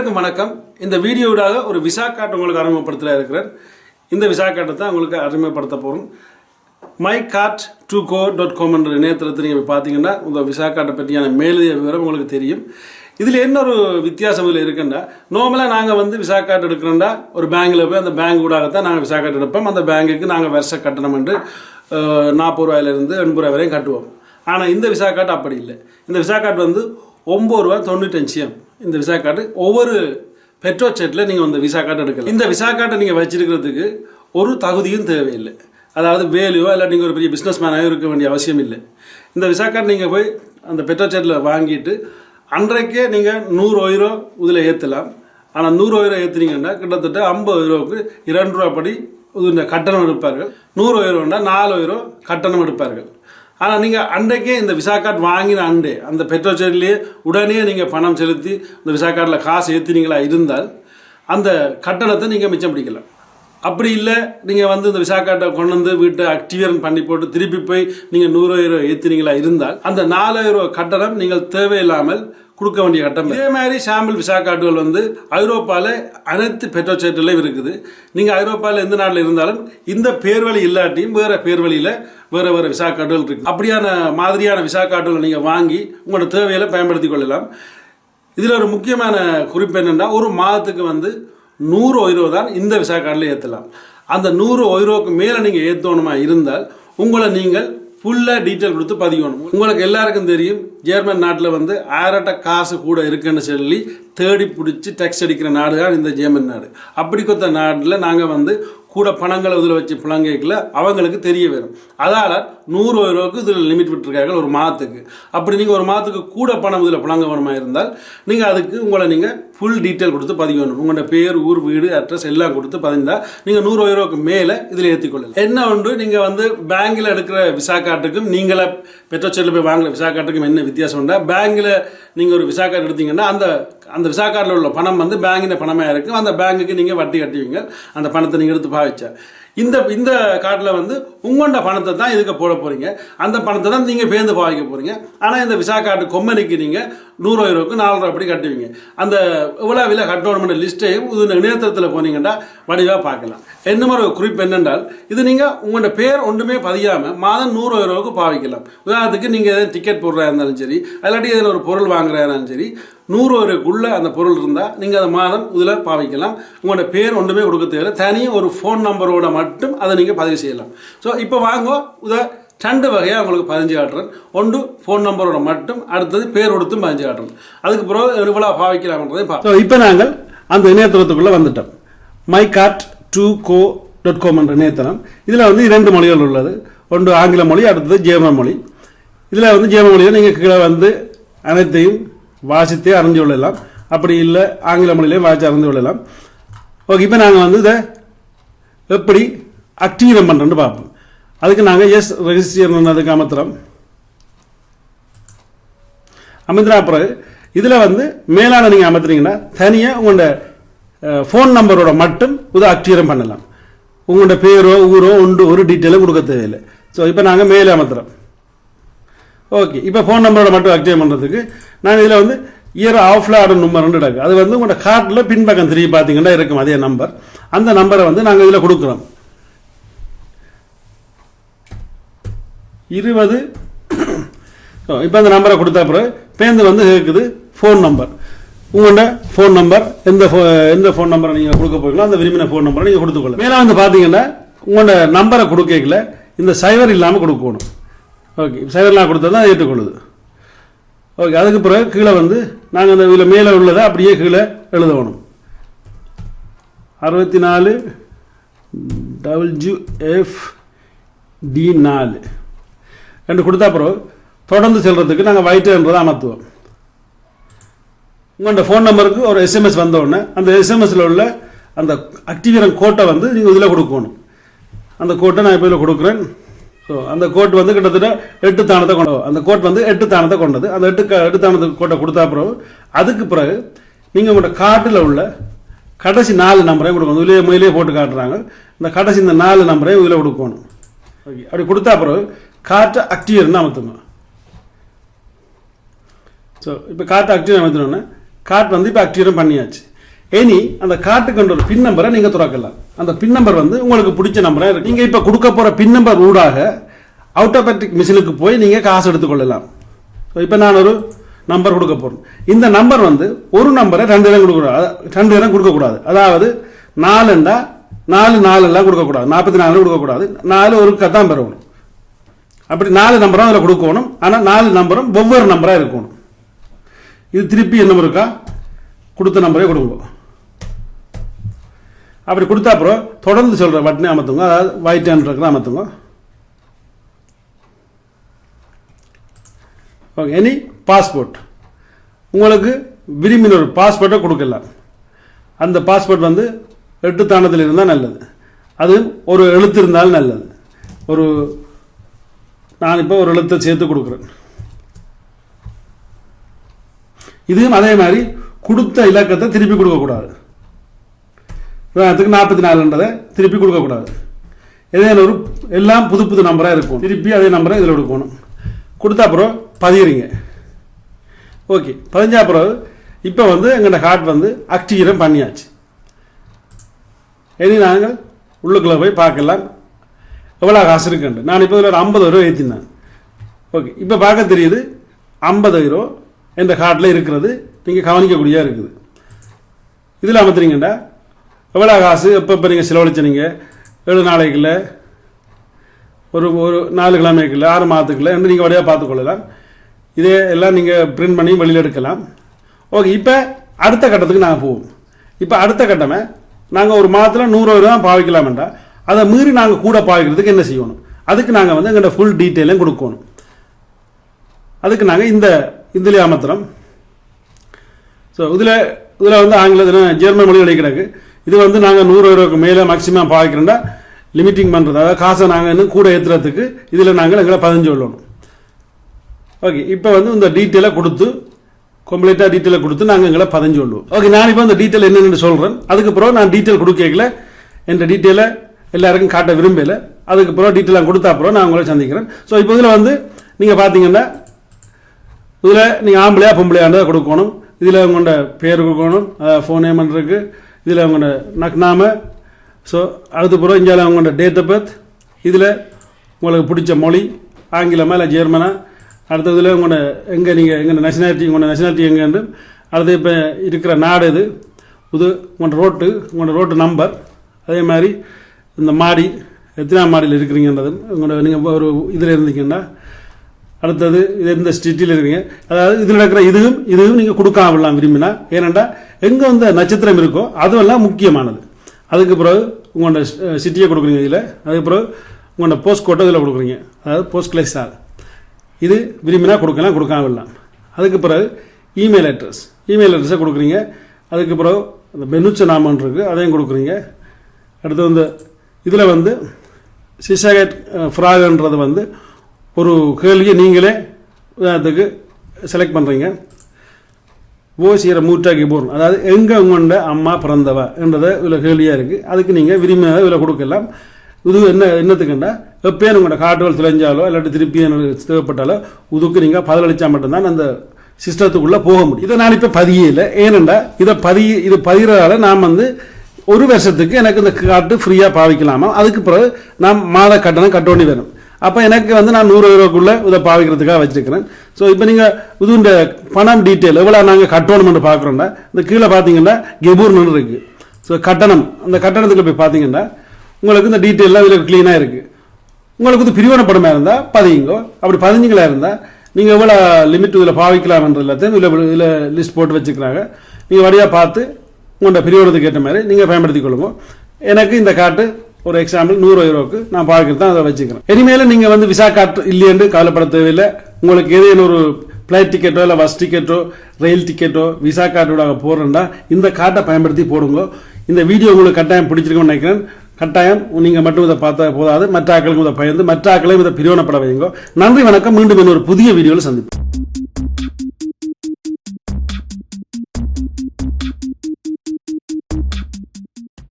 அனைவருக்கும் வணக்கம். இந்த வீடியோடாக ஒரு விசா கார்டு உங்களுக்கு அறிமுகப்படுத்தல இருக்கிறேன். இந்த விசா கார்டை தான் உங்களுக்கு அறிமுகப்படுத்த போகிறோம் my card to go dot com என்ற இணையதளத்தை நீங்கள் போய் பார்த்தீங்கன்னா உங்கள் விசா கார்டை பற்றியான மேலதிக விவரம் உங்களுக்கு தெரியும். இதில் என்ன ஒரு வித்தியாசம் இதில் இருக்குன்னா நார்மலாக நாங்கள் வந்து விசா கார்டு எடுக்கிறோம்னா ஒரு பேங்கில் போய் அந்த பேங்க் ஊடாகத்தான் நாங்கள் விசா கார்டு எடுப்போம். அந்த பேங்குக்கு நாங்கள் வருஷ கட்டணம் என்று நாற்பது ரூபாயிலிருந்து எண்பது ரூபாய் வரையும் கட்டுவோம். ஆனால் இந்த விசா கார்டு அப்படி இல்லை. இந்த விசா கார்டு வந்து ஒம்பது ரூபா தொண்ணூற்றஞ்சியம் இந்த விசா கார்டு. ஒவ்வொரு பெட்ரோல் செட்டில் நீங்கள் அந்த விசா கார்டு எடுக்கலாம். இந்த விசா கார்டை நீங்கள் வச்சிருக்கிறதுக்கு ஒரு தகுதியும் தேவையில்லை. அதாவது வேலையோ இல்லை நீங்கள் ஒரு பெரிய பிஸ்னஸ் மேனாகவோ இருக்க வேண்டிய அவசியம் இல்லை. இந்த விசா கார்டு நீங்கள் போய் அந்த பெட்ரோல் செட்டில் வாங்கிட்டு அன்றைக்கே நீங்கள் நூறு ஒயிரோ இதில் ஏற்றலாம் ஆனால் நூறு ஒயிரோ ஏற்றுனீங்கன்னா கிட்டத்தட்ட ஐம்பது யூரோவுக்கு இரண்டு ரூபா படி இந்த கட்டணம் எடுப்பார்கள். நூறு ஒயிரோன்னா நாலு ஒயிரோ கட்டணம் எடுப்பார்கள். ஆனால் நீங்கள் அன்றைக்கே இந்த விசா கார்டு வாங்கின அண்டே அந்த பெட்ரோல் செடிலேயே உடனே நீங்கள் பணம் செலுத்தி இந்த விசா கார்டில் காசு ஏற்றினீங்களா இருந்தால் அந்த கட்டணத்தை நீங்கள் மிச்சம் பிடிக்கலாம். அப்படி இல்லை நீங்கள் வந்து இந்த விசா கார்டை கொண்டு வந்து வீட்டை ஆக்டிவேரன் பண்ணி போட்டு திருப்பி போய் நீங்கள் நூறாயிரம் ஏற்றினீங்களா இருந்தால் அந்த நாலாயிரம் கட்டணம் நீங்கள் தேவையில்லாமல் கொடுக்க வேண்டிய கட்டம் இதே மாதிரி சாம்பிள் விசா கார்டுகள் வந்து ஐரோப்பாவில் அனைத்து பெட்ரோச்சேட்டிலையும் இருக்குது. நீங்கள் ஐரோப்பாவில் எந்த நாட்டில் இருந்தாலும் இந்த பேர்வழி இல்லாட்டியும் வேறு பேர்வழியில் வேறு வேறு விசா கார்டுகள் இருக்குது. அப்படியான மாதிரியான விசா கார்டுகளை நீங்கள் வாங்கி உங்களோட தேவையில பயன்படுத்தி கொள்ளலாம். இதில் ஒரு முக்கியமான குறிப்பு என்னென்னா ஒரு மாதத்துக்கு வந்து நூறு ஒயிரோ தான் இந்த விசா கார்டில் ஏற்றலாம். அந்த நூறு ஒயிரோவுக்கு மேலே நீங்கள் ஏற்றணுமா இருந்தால் உங்களை நீங்கள் ஃபுல்லாக டீட்டெயில் கொடுத்து பதிக்கணும். உங்களுக்கு எல்லாருக்கும் தெரியும் ஜெர்மன் நாட்டில் வந்து ஆயிரட்ட காசு கூட இருக்குன்னு சொல்லி தேடி பிடிச்சி டேக்ஸ் அடிக்கிற நாடு தான் இந்த ஜெர்மன் நாடு. அப்படி கொத்த நாட்டில் நாங்கள் வந்து கூட பணங்களை இதில் வச்சு புழங்கிக்கல அவங்களுக்கு தெரிய வரும் அதால் நூறு ரூபாய்க்கு இதில் லிமிட் விட்டுருக்காங்க ஒரு மாதத்துக்கு. அப்படி நீங்கள் ஒரு மாதத்துக்கு கூட பணம் இதில் புழங்க வேணுமா இருந்தால் நீங்கள் அதுக்கு உங்களை நீங்கள் ஃபுல் டீட்டெயில் கொடுத்து பதிவு பண்ணணும் உங்களோட பேர் ஊர் வீடு அட்ரஸ் எல்லாம் கொடுத்து பதிந்தால் நீங்கள் நூறு ரூபாய்க்கு மேலே இதில் ஏற்றிக்கொள்ளலாம் என்ன ஒன்று நீங்கள் வந்து பேங்கில் எடுக்கிற விசா கார்டுக்கும் நீங்களே பெட்ரோல் செல்லில் போய் வாங்குகிற விசா கார்டுக்கும் என்ன வித்தியாசம் உண்டா? பேங்கில் நீங்கள் ஒரு விசா கார்டு எடுத்தீங்கன்னா அந்த அந்த விசா கார்டில் உள்ள பணம் வந்து பேங்கின பணமாக இருக்கும் அந்த பேங்குக்கு நீங்கள் வட்டி கட்டுவீங்க. அந்த பணத்தை நீங்கள் எடுத்து பாவிச்சா. இந்த இந்த கார்டில் வந்து உங்கள்கிட்ட பணத்தை தான் இதுக்கு போட போகிறீங்க அந்த பணத்தை தான் நீங்கள் பேருந்து பாவிக்க போகிறீங்க ஆனால் இந்த விசா கார்டு கொம்பனிக்கு நீங்கள் நூறு ரூபாய்க்கு நாலு ரூபா அப்படி கட்டுவீங்க. அந்த இவ்வளோ விலை கட்டணும்ன்ற லிஸ்ட்டையும் இது இணையதளத்தில் போனீங்கன்னா வடிவாக பார்க்கலாம். என்ன மாதிரி ஒரு குறிப்பு என்னென்றால் இது நீங்கள் உங்களோட பேர் ஒன்றுமே பதியாமல் மாதம் நூறு ரூபாய்க்கு பாவிக்கலாம். உதாரணத்துக்கு நீங்கள் எதாவது டிக்கெட் போடுறா இருந்தாலும் சரி இல்லாட்டி இதில் ஒரு பொருள் வாங்குறா இருந்தாலும் சரி நூறு ரூபாய்க்குள்ளே அந்த பொருள் இருந்தால் நீங்கள் அதை மாதம் இதில் பாவிக்கலாம். உங்களோட பேர் ஒன்றுமே கொடுக்க தேவையில்லை. தனியாக ஒரு ஃபோன் நம்பரோட மட்டும் அதை நீங்கள் பதிவு செய்யலாம். ஸோ இப்போ வாங்க இதை ரெண்டு வகையாக உங்களுக்கு பதிஞ்சு காட்டுறேன். ஒன்று ஃபோன் நம்பரோட மட்டும் அடுத்தது பேர் கொடுத்தும் பதிஞ்சு காட்டுறேன். அதுக்கு பிறகு எவ்வளோ பாவிக்கலாம்ன்றதையும் பார்ப்போம். ஸோ இப்போ நாங்கள் அந்த இணையதளத்துக்குள்ளே வந்துட்டோம். My card to go dot com என்ற இணையதளம். இதில் வந்து இரண்டு மொழிகள் உள்ளது. ஒன்று ஆங்கில மொழி அடுத்தது ஜேர்மன் மொழி. இதில் வந்து ஜேர்மன் மொழியில் நீங்கள் கீழே வந்து அனைத்தையும் வாசித்தே அறிஞ்சு கொள்ளலாம். அப்படி இல்லை ஆங்கில மொழியிலே வாசித்து அறிந்து கொள்ளலாம். ஓகே இப்போ நாங்கள் வந்து இதை எப்படி அக்டிவேட் பண்ணுறோன்னு பார்ப்போம். அதுக்கு நாங்கள் எஸ் ரெஜிஸ்டர் அதுக்கு அமர்த்துறோம் அமர்த்தினா பிறகு இதில் வந்து மேலான நீங்கள் அமர்த்துனீங்கன்னா தனியாக உங்களோட ஃபோன் நம்பரோட மட்டும் இது அக்டிவேட் பண்ணலாம். உங்களோட பேரோ ஊரோ உண்டு ஒரு டீட்டெயிலும் கொடுக்க தேவையில்லை. ஸோ இப்போ நாங்கள் மேலே அமர்த்துறோம் ஓகே இப்போ ஃபோன் நம்பரோட மட்டும் ஆக்டிவேட் பண்ணுறதுக்கு நாங்கள் இதில் வந்து இயர் ஆஃப்ல ஆர்டர் நம்பர் ரெண்டு அது வந்து உங்களோட கார்டில் பின்பக்கம் திரும்பி பார்த்தீங்கன்னா இருக்கும் அதே நம்பர் அந்த நம்பரை வந்து நாங்கள் இதில் கொடுக்குறோம். இருபது. இப்போ அந்த நம்பரை கொடுத்த பிறகு பேருந்து வந்து கேட்குது ஃபோன் நம்பர் உங்களோட ஃபோன் நம்பர் எந்த ஃபோ எந்த ஃபோன் நம்பரை நீங்கள் கொடுக்க போகிறீங்களோ அந்த விரும்பின ஃபோன் நம்பரை நீங்கள் கொடுத்துக்கொள்ளலாம் மேலே வந்து பார்த்தீங்கன்னா உங்களோட நம்பரை கொடுக்கல இந்த சைவர் இல்லாமல் கொடுக்கணும். ஓகே சைவர்லாம் கொடுத்தா தான் ஏற்றுக்கொள்ளுது. ஓகே அதுக்கு பிறகு கீழே வந்து நாங்கள் அந்த இதில் மேலே உள்ளதை அப்படியே கீழே எழுதணும். அறுபத்தி நாலு டபிள்யூ எஃப் டி நாலு. ரெண்டு கொடுத்தா பிறகு தொடர்ந்து செல்கிறதுக்கு நாங்கள் வைட்டுன்றதை அமர்த்துவோம் உங்களோட ஃபோன் நம்பருக்கு ஒரு எஸ்எம்எஸ் வந்த அந்த எஸ்எம்எஸில் உள்ள அந்த ஆக்டிவேரன் கோட்டை வந்து நீங்கள் இதில் கொடுக்கணும். அந்த கோட்டை நான் இப்போ இதில் கொடுக்குறேன். ஸோ அந்த கோட் வந்து கிட்டத்தட்ட எட்டு தானத்தை கொண்டு அந்த கோட் வந்து எட்டு தானத்தை கொண்டது. அந்த எட்டு எட்டு தானத்து கோட்டை கொடுத்தா பிறகு அதுக்கு பிறகு நீங்கள் உங்களோட கார்ட்டில் உள்ள கடைசி நாலு நம்பரையும் கொடுக்கணும். இதுலேயே முதலே போட்டு காட்டுறாங்க. இந்த கடைசி இந்த நாலு நம்பரையும் இதில் கொடுக்கணும். ஓகே அப்படி கொடுத்தா பிறகு கார்ட்டை அக்டிவேர்னு அமர்த்துங்க ஸோ இப்போ கார்ட்டை அக்டிவேட் அமர்த்தினோன்னே கார்ட் வந்து இப்போ அக்டிவேட் பண்ணியாச்சு. இனி அந்த காட்டுக்கு ஒரு பின் நம்பரை நீங்கள் துறக்கலாம். அந்த பின் நம்பர் வந்து உங்களுக்கு பிடிச்ச நம்பராக இருக்குது நீங்கள் இப்போ கொடுக்க போகிற பின் நம்பர் ஊடாக ஆட்டோமேட்டிக் மிஷினுக்கு போய் நீங்கள் காசு எடுத்துக்கொள்ளலாம் ஸோ இப்போ நான் ஒரு நம்பர் கொடுக்க போகிறேன் இந்த நம்பர் வந்து ஒரு நம்பரை ரெண்டு இடம் கொடுக்கக்கூடாது ரெண்டு இடம் கொடுக்கக்கூடாது அதாவது நாலுண்டா நாலு நாலுலாம் கொடுக்கக்கூடாது நாற்பத்தி நாலு கொடுக்கக்கூடாது நாலு ஒரு கத்தான் பெறணும். அப்படி நாலு நம்பரும் அதில் கொடுக்கணும். ஆனால் நாலு நம்பரும் ஒவ்வொரு நம்பராக இருக்கணும். இது திருப்பி என்ன இருக்கா? கொடுத்த நம்பரே கொடுங்க. அப்படி கொடுத்தா அப்புறம் தொடர்ந்து சொல்கிற வட்டினே அமர்த்துங்க. அதாவது ஒயிட் ஹேண்ட் இருக்கிற அமர்த்துங்க. ஓகே எனி பாஸ்போர்ட் உங்களுக்கு விரும்பின ஒரு பாஸ்போர்ட்டை கொடுக்கலாம். அந்த பாஸ்போர்ட் வந்து எட்டு தானத்தில் இருந்தால் நல்லது. அது ஒரு எழுத்து இருந்தாலும் நல்லது. ஒரு நான் இப்போ ஒரு எழுத்தை சேர்த்து கொடுக்குறேன். இதுவும் அதே மாதிரி கொடுத்த இலக்கத்தை திருப்பி கொடுக்கக்கூடாது. உதாரணத்துக்கு நாற்பத்தி நாலுன்றதை திருப்பி கொடுக்கக்கூடாது. ஏதேனும் ஒரு எல்லாம் புது புது நம்பராக இருக்கும். திருப்பி அதே நம்பரை இதில் கொடுக்கணும். கொடுத்தா அப்புறம் பதிகிறீங்க ஓகே. பதிஞ்ச அப்புறம் இப்போ வந்து எங்களோட ஹார்ட் வந்து அக்டிகரம் பண்ணியாச்சு. இனி நாங்கள் உள்ளுக்குள்ளே போய் பார்க்கலாம். எவ்வளோ காசு இருக்குன்ட்டு. நான் இப்போ இதில் ஒரு ஐம்பது ரூபா ஏற்றினேன் ஓகே. இப்போ பார்க்க தெரியுது ஐம்பதாயிரம் எந்த என்ற கார்டில் இருக்கிறது. நீங்கள் கவனிக்கக்கூடியதாக இருக்குது. இதில் அமர்த்துறீங்கண்டா எவ்வளோ காசு? எப்போ இப்போ நீங்கள் செலவழிச்சனீங்க ஏழு நாளைக்குள்ள ஒரு ஒரு நாலு கிழமைக்குள்ள ஆறு மாதத்துக்குள்ள என்று நீங்கள் வழியாக பார்த்துக்கொள்ளலாம் இதே எல்லாம் நீங்கள் பிரிண்ட் பண்ணி வெளியில் எடுக்கலாம். ஓகே இப்போ அடுத்த கட்டத்துக்கு நாங்கள் போவோம். இப்போ அடுத்த கட்டமே நாங்கள் ஒரு மாதத்தில் நூறு தான் பாவிக்கலாம்டா அதை மீறி நாங்கள் கூட பாவிக்கிறதுக்கு என்ன செய்யணும்? அதுக்கு நாங்கள் வந்து எங்கள்கிட்ட ஃபுல் டீட்டெயிலையும் கொடுக்கணும். அதுக்கு நாங்கள் இந்த இதில் அமர்த்துறோம் ஸோ இதில் இதில் வந்து ஆங்கிலத்தில் ஜெர்மன் மொழி வழி இது வந்து நாங்கள் நூறு ரூபாய்க்கு மேலே மேக்ஸிமம் பாய்க்கிறோம்னா லிமிட்டிங் பண்ணுறது அதாவது காசை நாங்கள் இன்னும் கூட ஏற்றுறதுக்கு இதில் நாங்கள் எங்களை பதிஞ்சு விடணும் ஓகே இப்போ வந்து இந்த டீட்டெயிலை கொடுத்து கம்ப்ளீட்டாக டீட்டெயிலை கொடுத்து நாங்கள் எங்களை பதிஞ்சு விடுவோம் ஓகே நான் இப்போ இந்த டீட்டெயில் என்னென்னு சொல்கிறேன் அதுக்கப்புறம் நான் டீட்டெயில் கொடுக்கல என்ற டீட்டெயிலை எல்லாருக்கும் காட்ட விரும்பலை. அதுக்கப்புறம் டீட்டெயிலாக கொடுத்தா அப்புறம் நான் உங்களை சந்திக்கிறேன். ஸோ இப்போ இதில் வந்து நீங்கள் பார்த்தீங்கன்னா இதில் நீங்கள் ஆம்பளையா பொம்பளையாண்டதை கொடுக்கணும். இதில் உங்களோட பேர் கொடுக்கணும். ஃபோன் நேம் இருக்குது இதில் உங்களோட நக்னாம ஸோ அடுத்த பிறகு இங்கே அவங்களோட டேட் ஆஃப் பர்த் இதில் உங்களுக்கு பிடிச்ச மொழி ஆங்கிலமாக இல்லை ஜெர்மனா. அடுத்ததில் உங்களோட எங்கே நீங்கள் எங்கள் நேஷனாலிட்டி உங்களோட நேஷனாலிட்டி எங்கேன்னு அடுத்து இப்போ இருக்கிற நாடு இது. இது உங்களோட ரோட்டு உங்களோட ரோட்டு நம்பர் அதே மாதிரி இந்த மாடி எத்தனாம் மாடியில் இருக்கிறீங்கன்றது உங்களோட நீங்கள் ஒரு இதில் இருந்தீங்கன்னா அடுத்தது இது எந்த ஸ்ட்ரீட்டில் இருக்கிறீங்க. அதாவது இதில் நடக்கிற இதுவும் இதுவும் நீங்கள் கொடுக்காமலாம் விரும்பினா ஏனெண்டா எங்கே வந்து நட்சத்திரம் இருக்கோ அதுவெல்லாம் முக்கியமானது. அதுக்கு பிறகு உங்களோட சிட்டியை கொடுக்குறீங்க இதில். அதுக்கு பிறகு உங்களோட போஸ்ட் கோட்டை இதில் கொடுக்குறீங்க. அதாவது போஸ்ட் கிளைஸ் ஆகுது. இது விரும்பினா கொடுக்கலாம் கொடுக்காம விடலாம். அதுக்கு பிறகு இமெயில் அட்ரஸ் இமெயில் அட்ரஸை கொடுக்குறீங்க. அதுக்கு பிறகு அந்த பெனுச்ச நாமன் இருக்குது அதையும் கொடுக்குறீங்க. அடுத்து வந்து இதில் வந்து சிசகட் ஃப்ராகன்றது வந்து ஒரு கேள்வியை நீங்களே உதாரணத்துக்கு செலக்ட் பண்ணுறீங்க ஓசியரை மூட்டாக்கி போகணும் அதாவது எங்கே கொண்ட அம்மா பிறந்தவ என்றதை இதில் கேள்வியாக இருக்குது அதுக்கு நீங்கள் விரும்பினதை இதில் கொடுக்கலாம். இது என்ன என்னத்துக்குண்டா? எப்பயும் உங்களோட காட்டுகள் தொலைஞ்சாலோ இல்லாட்டி திருப்பி எனக்கு தேவைப்பட்டாலோ இதுக்கு நீங்கள் பதிலளிச்சா மட்டும்தான் அந்த சிஸ்டத்துக்குள்ளே போக முடியும். இதை நான் இப்போ பதியல ஏனெண்டா இதை பதிய இது பதிகிறதால நான் வந்து ஒரு வருஷத்துக்கு எனக்கு இந்த காட்டு ஃப்ரீயாக பாவிக்கலாமா? அதுக்கு பிறகு நான் மாத கட்டணம் கட்ட வேண்டி அப்போ எனக்கு வந்து நான் நூறு ரூபாய்க்குள்ள இதை பாவிக்கிறதுக்காக வச்சிருக்கிறேன். ஸோ இப்போ நீங்கள் இது இந்த பணம் டீட்டெயில் எவ்வளோ நாங்கள் கட்டணும்னு பார்க்குறோம்னா இந்த கீழே பார்த்தீங்கன்னா கெபூர்னு இருக்குது ஸோ கட்டணம் அந்த கட்டணத்துக்கு போய் பார்த்தீங்கன்னா உங்களுக்கு இந்த டீட்டெயிலாம் இதில் க்ளீனாக இருக்குது உங்களுக்கு வந்து பிரிவின படமாக இருந்தால் பதியுங்கோ. அப்படி பதிஞ்சுங்களா இருந்தால் நீங்கள் எவ்வளோ லிமிட் இதில் பாவிக்கலாம்ன்ற எல்லாத்தையும் இதில் இதில் லிஸ்ட் போட்டு வச்சுக்கிறாங்க. நீங்கள் வழியாக பார்த்து உங்களோட பிரிவினத்துக்கு ஏற்ற மாதிரி நீங்கள் பயன்படுத்திக் கொள்ளுங்க. எனக்கு இந்த காட்டு ஒரு எக்ஸாம்பிள் நூறு யூரோக்கு நான் பார்க்கறது தான் அதை வச்சுக்கிறேன். இனிமேல் நீங்கள் வந்து விசா காட்டு இல்லையென்று கவலைப்பட தேவையில்லை உங்களுக்கு ஏதேனும் ஒரு ஃப்ளைட் டிக்கெட்டோ இல்லை பஸ் டிக்கெட்டோ ரயில் டிக்கெட்டோ விசா கார்டோட போடுறேன்டா இந்த கார்டை பயன்படுத்தி போடுங்க. இந்த வீடியோ உங்களுக்கு கட்டாயம் பிடிச்சிருக்கும்னு நினைக்கிறேன். கட்டாயம் நீங்கள் மட்டும் இதை பார்த்தா போதாது. மற்ற ஆக்களுக்கும் இதை பயந்து மற்ற ஆக்களையும் இதை பிரியோணப்பட வைங்க நன்றி வணக்கம். மீண்டும் இன்னொரு புதிய வீடியோவில் சந்திப்போம்.